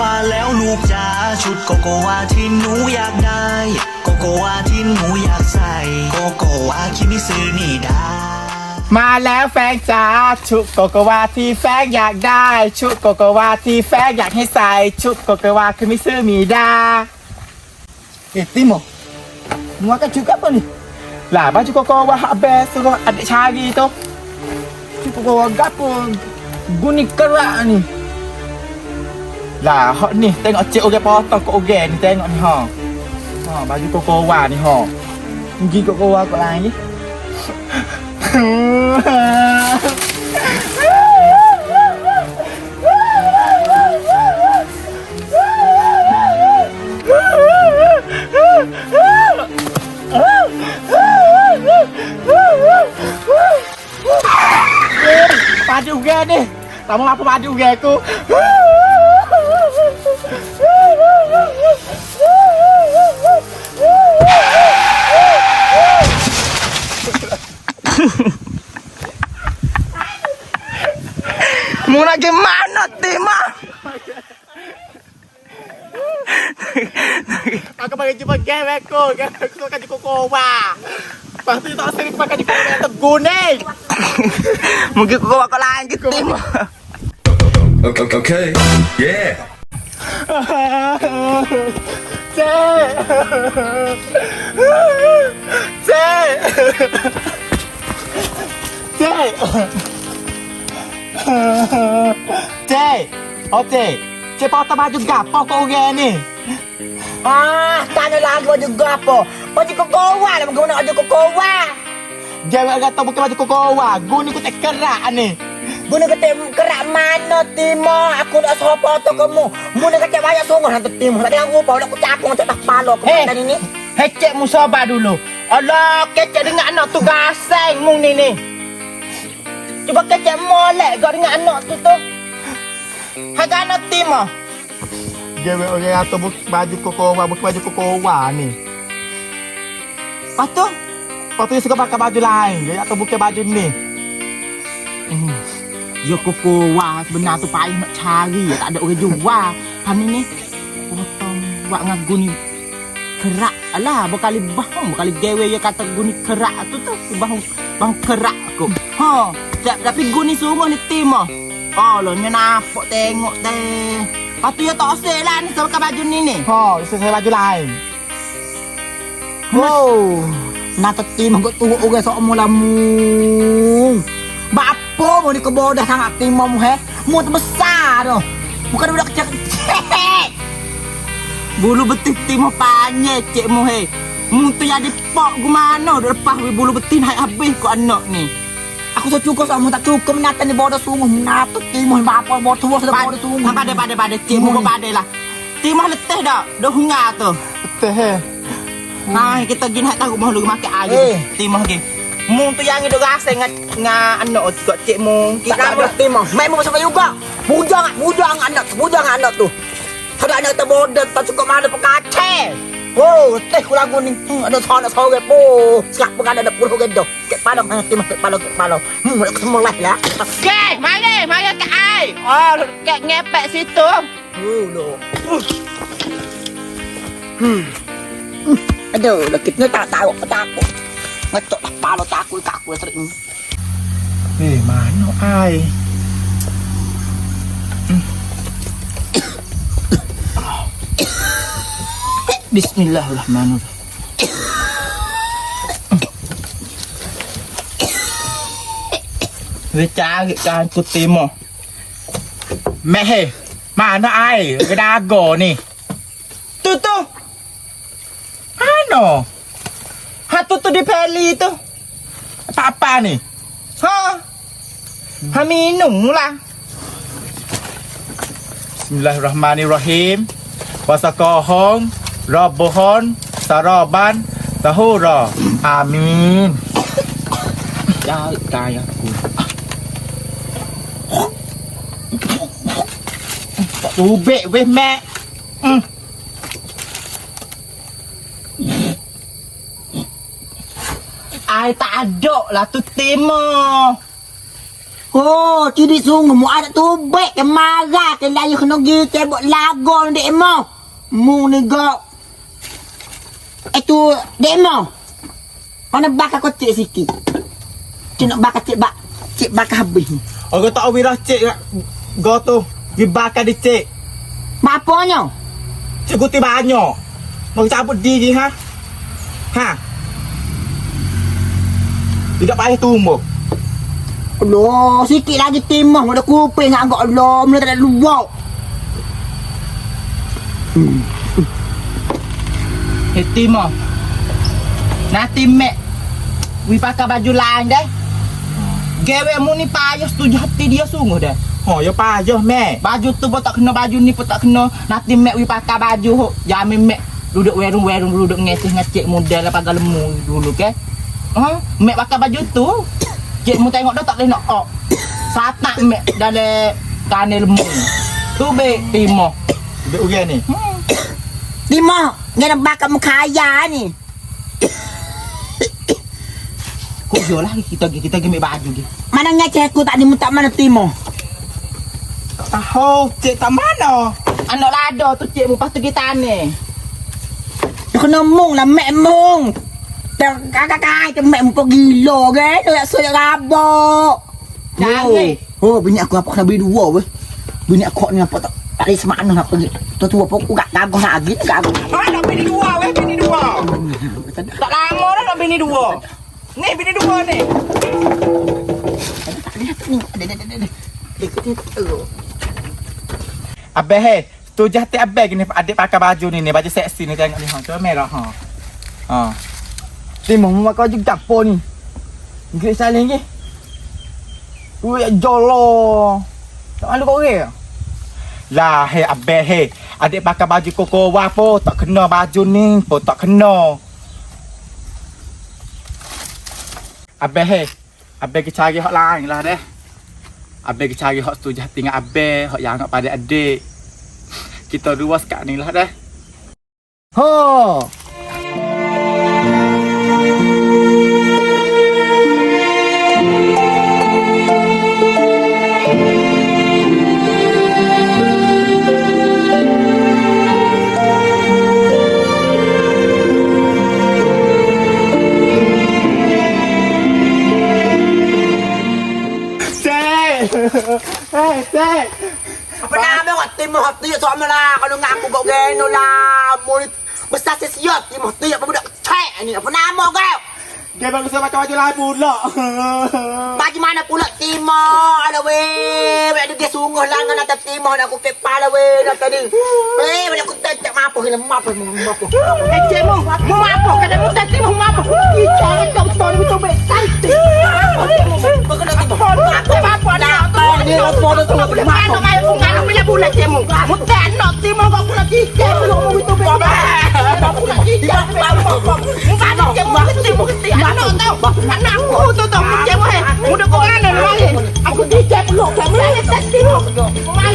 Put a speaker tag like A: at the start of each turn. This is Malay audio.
A: มาแล้วลูกจ๋าชุดโกโกวาที่หนูอยากได้ โกโกวาที่หนูอยากใส่ โกโกวาคิมิซึนี่ได้
B: มาแล้วแฟนจ๋าชุดโกโกวาที่แฟนอยากได้ ชุดโกโกวาที่แฟนอยากให้ใส่ ชุดโกโกวาคือมิซื้อมีดา
C: Eh, Timo. Mu akan cakap apa ni?
B: Lah baju koko wah habis suruh adik cari tu.
C: Cukup bawa gapo guni kerak ni.
B: Lah hak ni tengok cik orang potong kat orang ni tengok ni ha. Ha baju koko wah ni ha.
C: Pergi kat kau kat lain ni.
B: Baju orang ni. Tak mau apa baju orang aku.
C: Mu nak ke mana Timo?
B: Aku bagi jumpa game aku. Game aku suka baju koko wah. Lepas tu tak sering pakai baju koko wah yang tebu ni.
C: Mungkin kau kat lain ke Timo?
D: Okay, okay. Yeah.
B: Cik. Cik. Cik. Cik. Cik potong baju gapo kau orang ni?
C: Ah, tanya lagi baju gapo. Baju kau kowa lah guna baju kau kowa.
B: Jangan kata bukan baju koko wah. Guni ku tak kerak ni.
C: Guna kata kerak mana Timo? Aku nak sopo tu kamu. Guna kata banyak sungguh hantu Timo. Tak ada rupa nak aku capung macam tak palo ke
B: Hey.
C: mana ni.
B: Hei, cik mu sabar dulu. Allah, kecek dengar anak tu gasing mu ni ni.
C: Cuba kecek molek kau dengan anak tu tu.
B: Hai kan anak tim ah. Dia orang atau buk baju koko wah, bukan baju koko ni. Lepas tu, lepas tu dia suka pakai baju lain. Dia atau bukan baju ni. Hmm. Ya koko wah sebenar tu payah nak cari. Tak ada orang jual. Kami ni potong buat dengan guni kerak. Alah, berkali bahang, berkali gawe ya kata guni kerak tu tu. Bahang, bahang kerak aku. Ha, tapi guni semua ni tim ah. Oh, lo nya nampak tengok teh. Lepas tu ya tak osel lah ni sama baju ni ni. Ha, saya baju lain.
C: Oh. Nak Timo kau tu orang sok mula mu. Bapo mu ni kau bodoh sangat Timo mu he. Mu tu besar tu. Bukan budak kecil.
B: Bulu betis tim panjang cik mu he. Mu tu jadi pok gimana dah lepas bulu betis hai habis kau anak ni.
C: Aku tak cukup sama tak cukup menata ni bodoh sungguh menata Timo bapo bodoh tua sudah bodoh sungguh.
B: Pada pada pada cik mu pada lah. Timah letih dah. Dah hungar tu. Letih he. Ha, kita gini hak tahu mau lu makan air.
C: Eh.
B: Timah ke. Mu tu yang hidup rasa dengan dengan anak juga cik mu.
C: Tak ada Timo. Main mu sampai juga. Bujang bujang anak bujang anak tu. Ada anak terbodoh tak cukup mana pekace. Oh, teh ku lagu ni. Hmm, ada sana sore po. Siap pengen ada puluh gedo. Kek palong Timo kek palong kek palong. Hmm, ada semua lah lah.
B: Kek, mai ni, mai ke air. Oh, kek ngepek situ.
C: Lo. Hmm. Aduh, kita tak tahu takut. Ngecok lah palo takut takut sering.
B: Eh, mana ai? Bismillahirrahmanirrahim. Dia cari kan ku timo. Meh he. Mana ai? Ke dago ni. Tu tu. Ano? Ha tu tu di peli tu. Apa-apa ni? Ha? Ha minum lah. Bismillahirrahmanirrahim. Wasakohong, Robohon, Saraban, Tahura. Amin. Ya, kaya aku. Tak tubik weh, Mek. Hmm. Ai tak ada lah tu timo.
C: Oh, ciri sungguh mu ada tu baik ke marah ke layu kena gi cebok lago dek mo. Mu ni go. Itu dek mo. Mana bakal kau cek sikit. Cik nak bakal cek bak. Cek bakal habis.
B: Orang tak wirah cik Go tu Dibakar di cik
C: Bapaknya?
B: Cik guti banyak Mau cabut diri ha Ha Tidak payah tumbuh
C: Aduh, sikit lagi timah Ada kuping agak Allah Mula tak ada luar
B: Eh Timo Nanti mek. We pakai baju lain deh. Gewe mu ni payah setuju hati dia sungguh dah Oh ya payah mek. Baju tu pun tak kena baju ni pun tak kena. Nanti mek we pakai baju hok. Jamin mek Duduk werung-werung Duduk ngesih ngecek model lah pakai lemu dulu ke. Ha? Mek pakai baju tu. Cik mu tengok dah tak boleh nak ok. Satak mek dalam Kane lemu Tu be Timo. Be ugen ni?
C: Timah Dia nak bakal muka ayah ni
B: Kok yo lah kita kita ambil baju dia.
C: Mana ngecek aku tak dimutak mana Timah
B: Tahu cik tak mana? Anak lada tu cik mu pas tu kita ni.
C: Dia kena mung lah mek mung Dan kakak-kakak tu mek muka gila ke Dia nak suruh rabak
B: Jangan.
C: Oh, bini aku apa kena beli dua weh Bini aku ni apa tak Tak ada semakna nak pergi Tua-tua pun aku gak gagah lagi Gagah
B: Ah nak bini dua weh bini dua. Tak lama dah nak bini dua. Ni bini dua ni. Abang he, tu jahti abang ni adik pakai baju ni ni baju seksi ni tengok ni ha. Tu merah ha. Ha.
C: Timah mu makan baju dapur ni Gila saling ke Ui, jolo Tak malu kau orang
B: Lah he abang he, adik pakai baju koko wapo tak kena baju ni pun tak kena. Abang he, abang kita cari hak lain lah deh. Abang kita cari hak setuju hati dengan abang, hak yang anggap pada adik. Kita dua sekat ni lah deh.
C: Ho timah hati ya sama lah Kalau ngaku kau geno lah Mu ni besar sesiat timah hati apa budak kecek ni Apa nama kau
B: Dia baru saya pakai baju lain pula.
C: Bagi mana pula timah Ada weh Ada dia sungguh lah atas timah Nak aku kepala weh Nak tadi Eh Mana aku tak mampu Kena mampu Mampu
B: Eh, cek mu, mu apa? Kata mu tadi mu apa? Kita kau tahu ni บ้าน
C: มึง
B: เจ๊ง
C: มึงก็ตี
B: มึงก็ตีบ้านนอนเต้าบ้านนังกูตัวต่อมึงเจ๊งเว้ยมึงเด็กกูอ่านเลยว่าเห็นอาคุณดีเจ๊มึงหลอกแถมไม่ได้เลยสักทีมึมา